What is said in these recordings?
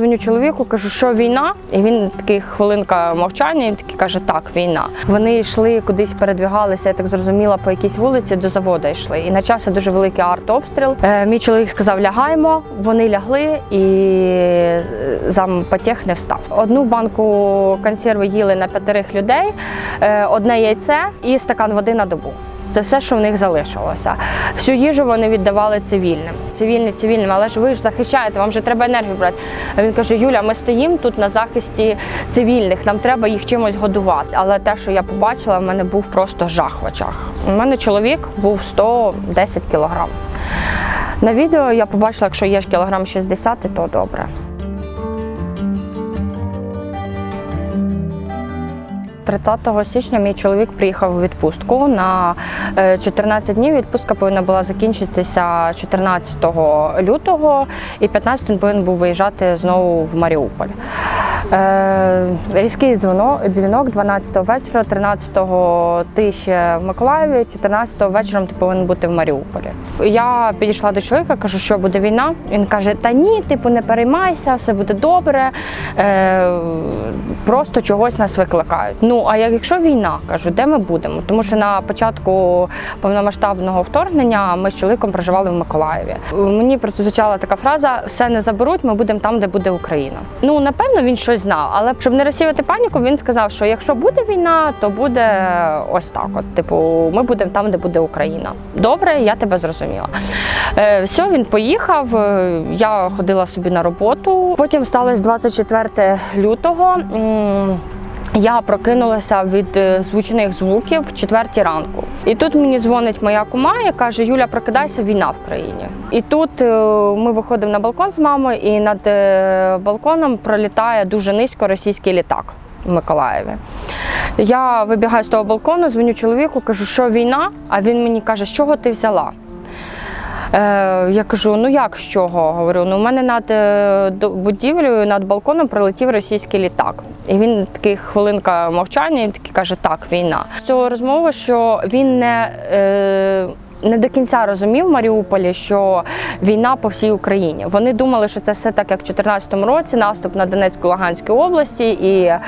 Дзвоню чоловіку, кажу, що війна, і він такий хвилинка мовчання, і такий каже, так, війна. Вони йшли кудись, передвігалися, я так зрозуміла, по якійсь вулиці до заводу йшли. І почався дуже великий артобстріл. Е, мій чоловік сказав, лягаємо. Вони лягли, і зампотех не встав. Одну банку консерви їли на п'ятерих людей, е, одне яйце і стакан води на добу. Це все, що в них залишилося. Всю їжу вони віддавали цивільним. Цивільні, цивільним, але ж ви ж захищаєте, вам же треба енергію брати. А він каже: Юля, ми стоїмо тут на захисті цивільних, нам треба їх чимось годувати. Але те, що я побачила, в мене був просто жах в очах. У мене чоловік був 110 кілограм. На відео я побачила, якщо є кілограм 60, то добре. 30 січня мій чоловік приїхав у відпустку на е, 14 днів. Відпустка повинна була закінчитися 14 лютого, і 15 він повинен був виїжджати знову в Маріуполь. Е, різкий дзвінок 12 вечора, 13-го ти ще в Миколаєві, 14-го вечором ти повинен бути в Маріуполі. Я підійшла до чоловіка, кажу, що буде війна. Він каже: Та ні, типу, не переймайся, все буде добре. Е, просто чогось нас викликають. Ну а якщо війна, кажу, де ми будемо? Тому що на початку повномасштабного вторгнення ми з чоловіком проживали в Миколаєві. Мені прозвучала така фраза: все не заберуть, ми будемо там, де буде Україна. Ну напевно, він щось знав, але щоб не розсіяти паніку, він сказав, що якщо буде війна, то буде ось так. От, типу, ми будемо там, де буде Україна. Добре, я тебе зрозуміла. Е, все, він поїхав. е, Я ходила собі на роботу. Потім сталося 24 лютого. Я прокинулася від е, звучних звуків в четвертій ранку. І тут мені дзвонить моя кума і каже: Юля, прокидайся, війна в країні. І тут е, ми виходимо на балкон з мамою, і над е, балконом пролітає дуже низько російський літак в Миколаєві. Я вибігаю з того балкону, дзвоню чоловіку, кажу, що війна, а він мені каже, з чого ти взяла? Е, я кажу, ну як з чого? Говорю, ну у мене над е, будівлею, над балконом прилетів російський літак. І він такий хвилинка мовчання, і такий каже, так, війна. З цього розмови, що він не. Е, не до кінця розумів в Маріуполі, що війна по всій Україні. Вони думали, що це все так, як в 2014 році, наступ на Донецьку Луганській області і е,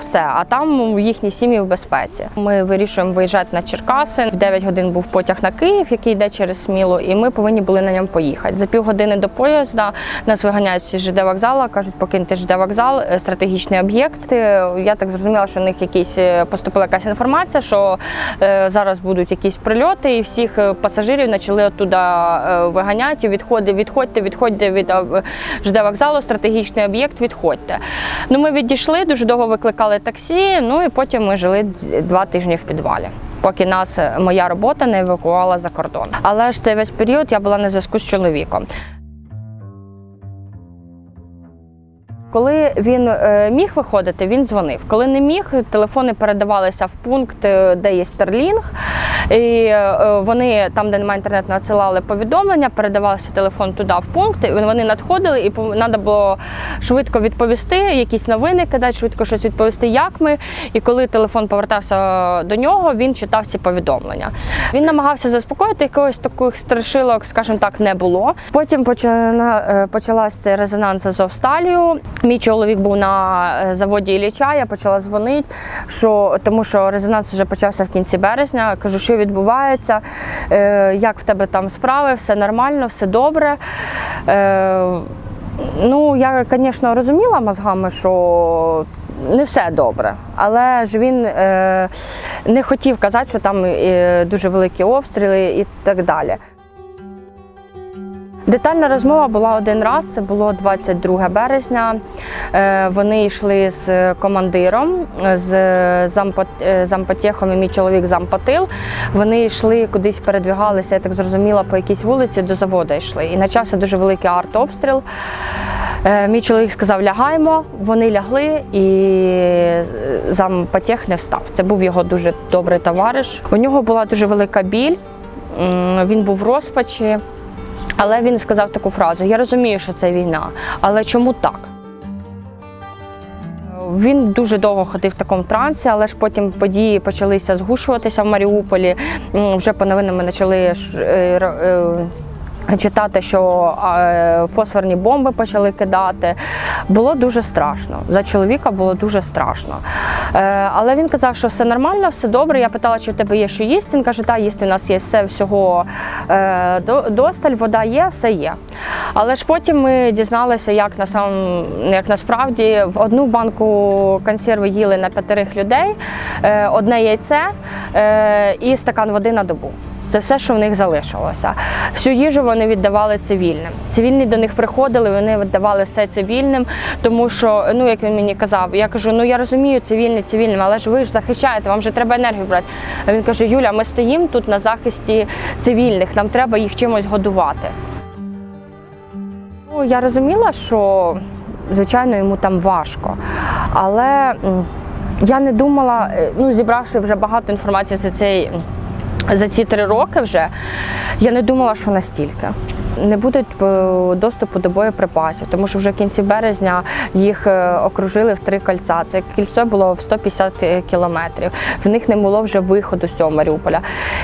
все. А там їхні сім'ї в безпеці. Ми вирішуємо виїжджати на Черкаси. В 9 годин був потяг на Київ, який йде через Смілу, і ми повинні були на ньому поїхати. За півгодини до поїзда нас виганяють з ЖД вокзалу, кажуть, покиньте ЖД вокзал, е, стратегічний об'єкт. Е, Я так зрозуміла, що в них якісь е, поступила якась інформація, що е, зараз будуть якісь прильоти, всіх е, пасажирів почали оттуда е, виганяти. Відходи, відходьте, відходьте від жде ЖД вокзалу, стратегічний об'єкт, відходьте. Ну, ми відійшли, дуже довго викликали таксі. Ну і потім ми жили два тижні в підвалі. Поки нас е, моя робота не евакувала за кордон. Але ж цей весь період я була на зв'язку з чоловіком. Коли він е, міг виходити, він дзвонив. Коли не міг, телефони передавалися в пункт, е, де є Starlink, і е, вони там, де немає інтернету, надсилали повідомлення, передавався телефон туди в пункт. І вони надходили, і треба було швидко відповісти, якісь новини кидати, швидко щось відповісти, як ми. І коли телефон повертався до нього, він читав ці повідомлення. Він намагався заспокоїти, якогось таких страшилок, скажімо так, не було. Потім почалася резонанс з Азовсталію. Мій чоловік був на е, заводі Ілліча, я почала дзвонити, що, тому що резонанс вже почався в кінці березня. Кажу, що відбувається, е, як в тебе там справи, все нормально, все добре. Е, ну, я, звісно, розуміла мозгами, що не все добре, але ж він е, не хотів казати, що там е, дуже великі обстріли і так далі. Детальна розмова була один раз. Це було 22 березня. Е, Вони йшли з командиром, з е, зампотєхом і мій чоловік зампотил. Вони йшли кудись передвігалися, я так зрозуміла, по якійсь вулиці до заводу йшли. І почався дуже великий артобстріл. Е, Мій чоловік сказав, лягаємо. Вони лягли, і зампотєх не встав. Це був його дуже добрий товариш. У нього була дуже велика біль. Він був в розпачі. Але він сказав таку фразу: Я розумію, що це війна, але чому так? Він дуже довго ходив в такому трансі, але ж потім події почалися згушуватися в Маріуполі. Вже по новинам ми почали е, е, читати, що е, фосфорні бомби почали кидати. Було дуже страшно. За чоловіка було дуже страшно. Е, але він казав, що все нормально, все добре. Я питала, чи в тебе є що їсти. Він каже, так, їсти у нас є все всього е, досталь, вода є, все є. Але ж потім ми дізналися, як на сам, як насправді в одну банку консерви їли на п'ятерих людей, одне яйце і стакан води на добу. Це все, що в них залишилося. Всю їжу вони віддавали цивільним. Цивільні до них приходили, вони віддавали все цивільним, тому що, ну як він мені казав, я кажу, ну я розумію, цивільні, цивільним, але ж ви ж захищаєте, вам же треба енергію брати. А він каже: Юля, ми стоїмо тут на захисті цивільних, нам треба їх чимось годувати. Ну, я розуміла, що звичайно йому там важко, але я не думала, е, ну зібравши вже багато інформації за цей. За ці три роки вже я не думала, що настільки. Не буде е, доступу до боєприпасів, тому що вже в кінці березня їх е, окружили в три кольця. Це кільце було в 150 кілометрів. В них не було вже виходу з цього Маріуполя.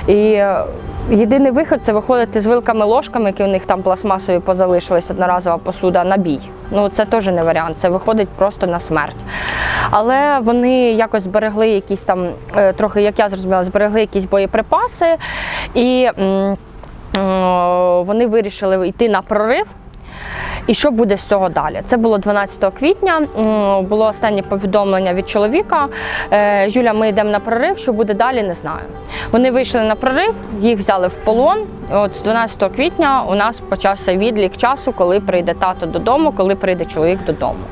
І е, єдиний виход це виходити з вилками ложками, які у них там пластмасові позалишились, одноразова посуда на бій. Ну це теж не варіант, це виходить просто на смерть. Але вони якось зберегли якісь там, е, трохи, як я зрозуміла, зберегли якісь боєприпаси, і вони вирішили йти на прорив. І що буде з цього далі? Це було 12 квітня. Було останнє повідомлення від чоловіка. Е, Юля, ми йдемо на прорив. Що буде далі, не знаю. Вони вийшли на прорив, їх взяли в полон. От з 12 квітня у нас почався відлік часу, коли прийде тато додому, коли прийде чоловік додому.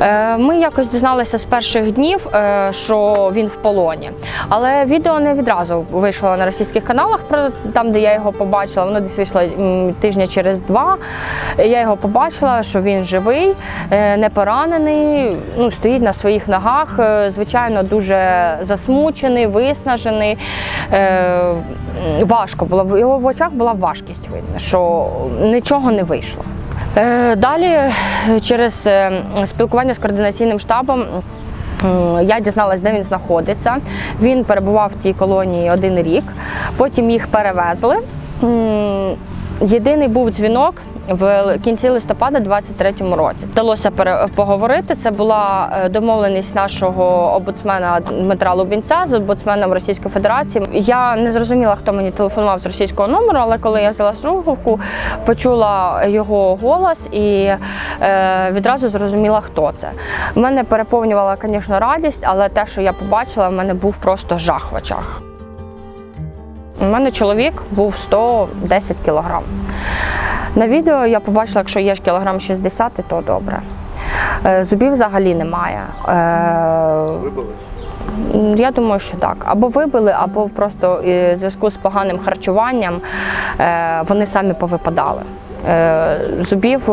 Е, Ми якось дізналися з перших днів, е, що він в полоні. Але відео не відразу вийшло на російських каналах, там, де я його побачила. Воно десь вийшло тижня через два. Я його побачила, що він живий, е, не поранений, ну, стоїть на своїх ногах. Звичайно, дуже засмучений, виснажений. Важко було. В його в очах була важкість видно, що нічого не вийшло. Е, Далі, е, через е, спілкування з координаційним штабом, я дізналась, де він знаходиться. Він перебував в тій колонії один рік, потім їх перевезли. Єдиний був дзвінок в кінці листопада 23-му році. Вдалося поговорити. Це була е, домовленість нашого омбудсмена Дмитра Лубінця з омбудсменом Російської Федерації. Я не зрозуміла, хто мені телефонував з російського номеру, але коли я взяла слухавку, почула його голос і е, відразу зрозуміла, хто це. Мене переповнювала, звісно, радість, але те, що я побачила, в мене був просто жах в очах. У мене чоловік був 110 кілограм. На відео я побачила, якщо є кілограм 60, то добре. Е, Зубів взагалі немає. Е, Вибили? Я думаю, що так. Або вибили, або просто е, в зв'язку з поганим харчуванням вони самі повипадали. Зубів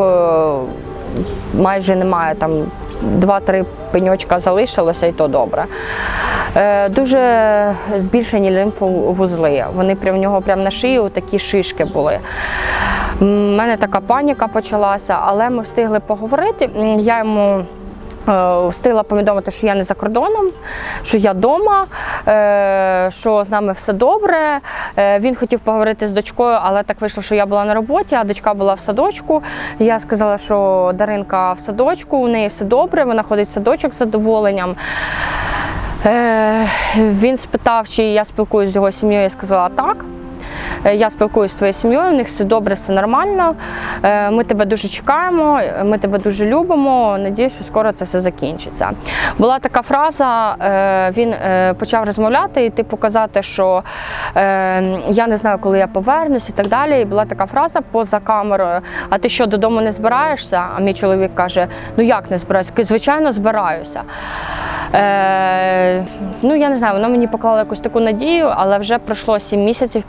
майже немає, там два-три пеньочка залишилося, і то добре. Е, Дуже збільшені лімфовузли. Вони прям в нього прямо на шиї такі шишки були. У мене така паніка почалася, але ми встигли поговорити. Я йому е, встигла повідомити, що я не за кордоном, що я вдома, що з нами все добре. Е, Він хотів поговорити з дочкою, але так вийшло, що я була на роботі, а дочка була в садочку. Я сказала, що Даринка в садочку, у неї все добре, вона ходить в садочок з задоволенням. Е, Він спитав, чи я спілкуюся з його сім'єю. Я сказала так. Е, Я спілкуюся з твоєю сім'єю, у них все добре, все нормально. Е, Ми тебе дуже чекаємо, ми тебе дуже любимо. Надіюсь, що скоро це все закінчиться. Була така фраза, е, він почав розмовляти і типу казати, що я не знаю, коли я повернусь і так далі. І була така фраза поза камерою: а ти що, додому не збираєшся? А мій чоловік каже: Ну як не збираюся? Звичайно, збираюся. Е, ну, я не знаю, воно мені поклало якусь таку надію, але вже пройшло сім місяців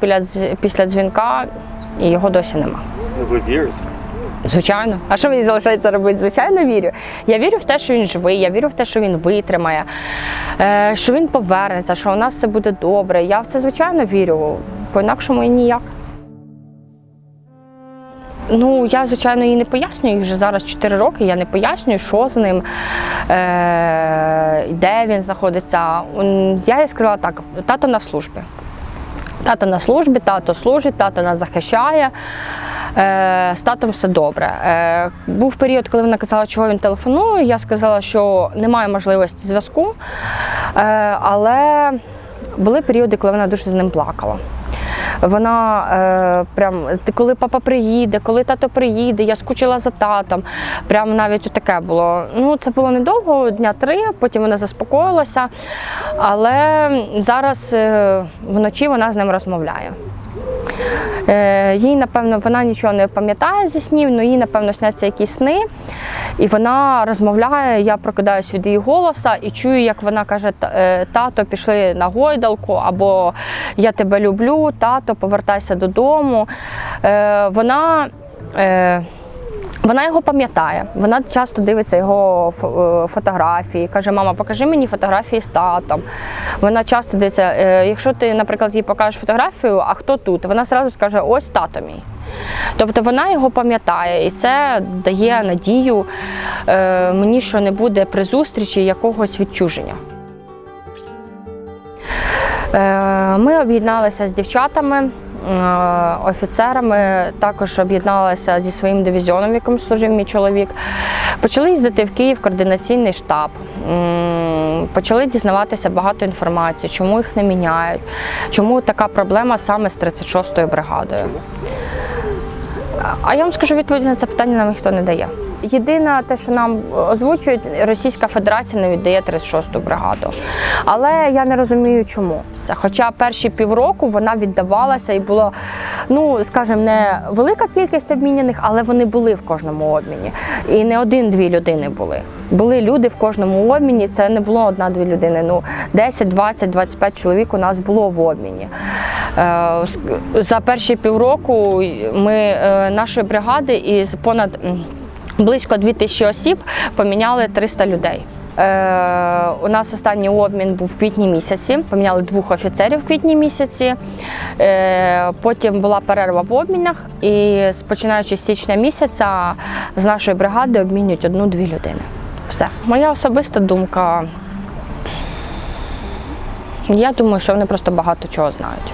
після, дзвінка, і його досі нема. Ви вірите? Звичайно. А що мені залишається робити? Звичайно, вірю. Я вірю в те, що він живий, я вірю в те, що він витримає, е, що він повернеться, що у нас все буде добре. Я в це звичайно вірю. По-інакшому і ніяк. Ну, я, звичайно, їй не пояснюю. Їх вже зараз 4 роки. Я не пояснюю, що з ним, е, де він знаходиться. Я їй сказала так: тато на службі. Тато на службі, тато служить, тато нас захищає. Е, з татом все добре. Е, був період, коли вона казала, чого він телефонує. Я сказала, що немає можливості зв'язку. Е, але були періоди, коли вона дуже з ним плакала. Вона е, прям коли папа приїде, коли тато приїде, я скучила за татом. Прям навіть таке було. Ну це було недовго, дня три. Потім вона заспокоїлася. Але зараз е, вночі вона з ним розмовляє. Е, їй, напевно, вона нічого не пам'ятає зі снів, але їй, напевно, сняться якісь сни. І вона розмовляє, я прокидаюсь від її голоса і чую, як вона каже: е, тато, пішли на гойдалку, або я тебе люблю, тато, повертайся додому. Е, Вона. Вона його пам'ятає, вона часто дивиться його е, фотографії, каже: Мама, покажи мені фотографії з татом. Вона часто дивиться, е, якщо ти, наприклад, їй покажеш фотографію, а хто тут? Вона одразу скаже: ось тато мій. Тобто вона його пам'ятає, і це дає надію е, мені, що не буде при зустрічі якогось відчуження. Ми об'єдналися з дівчатами, офіцерами, також об'єдналися зі своїм дивізіоном, в якому служив мій чоловік. Почали їздити в Київ координаційний штаб. Почали дізнаватися багато інформації, чому їх не міняють, чому така проблема саме з 36-ю бригадою. А я вам скажу, відповідь на це питання нам ніхто не дає. Єдине, те, що нам озвучують, Російська Федерація не віддає 36-ту бригаду. Але я не розумію, чому. Хоча перші півроку вона віддавалася і було, ну скажімо, не велика кількість обміняних, але вони були в кожному обміні. І не один-дві людини були. Були люди в кожному обміні. Це не було одна-дві людини. Ну 10, 20, 25 чоловік у нас було в обміні. Е, За перші півроку ми е, нашої бригади із понад близько 2000 осіб поміняли 300 людей. Е, у нас останній обмін був в квітні місяці. Поміняли двох офіцерів в квітні місяці. Е, потім була перерва в обмінах, і починаючи з січня місяця з нашої бригади обмінюють одну-дві людини. Все. Моя особиста думка. Я думаю, що вони просто багато чого знають.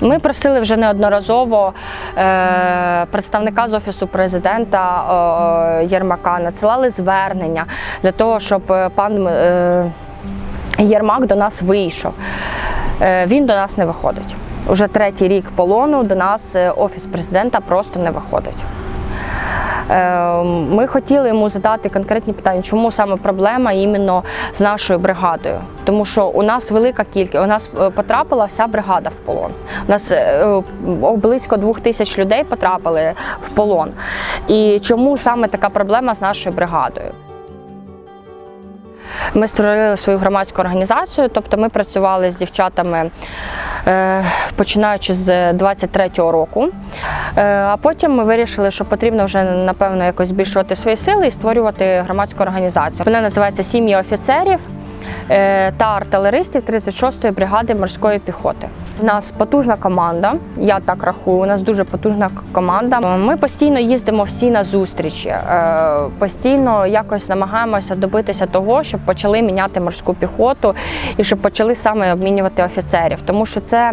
Ми просили вже неодноразово е, представника з офісу президента е, Єрмака, надсилали звернення для того, щоб е, пан е, Єрмак до нас вийшов. Е, він до нас не виходить. Уже третій рік полону до нас е, офіс президента просто не виходить. Е, Ми хотіли йому задати конкретні питання, чому саме проблема іменно з нашою бригадою. Тому що у нас велика кількість, у нас е, потрапила вся бригада в полон. У нас е, близько двох тисяч людей потрапили в полон. І чому саме така проблема з нашою бригадою? Ми створили свою громадську організацію, тобто ми працювали з дівчатами е, починаючи з 23-го року. Е, а потім ми вирішили, що потрібно вже напевно якось збільшувати свої сили і створювати громадську організацію. Вона називається Сім'ї офіцерів е, та артилеристів 36-ї бригади морської піхоти. У нас потужна команда, я так рахую. У нас дуже потужна команда. Ми постійно їздимо всі на зустрічі, е, постійно якось намагаємося добитися того, щоб почали міняти морську піхоту і щоб почали саме обмінювати офіцерів. Тому що це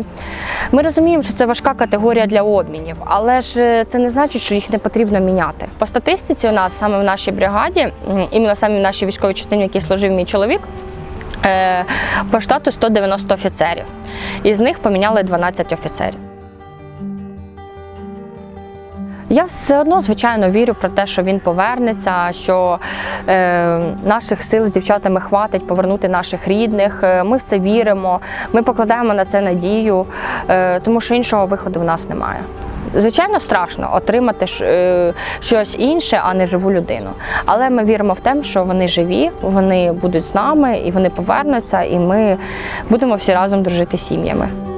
ми розуміємо, що це важка категорія для обмінів, але ж е, це не значить, що їх не потрібно міняти. По статистиці, у нас саме в нашій бригаді, іменно саме в нашій військовій частині, в якій служив мій чоловік. По штату 190 офіцерів. Із них поміняли 12 офіцерів. Я все одно, звичайно, вірю про те, що він повернеться, що е, наших сил з дівчатами хватить повернути наших рідних. Е, Ми в це віримо, ми покладаємо на це надію, е, тому що іншого виходу в нас немає. Звичайно, страшно отримати е, щось інше, а не живу людину. Але ми віримо в те, що вони живі, вони будуть з нами і вони повернуться, і ми будемо всі разом дружити сім'ями.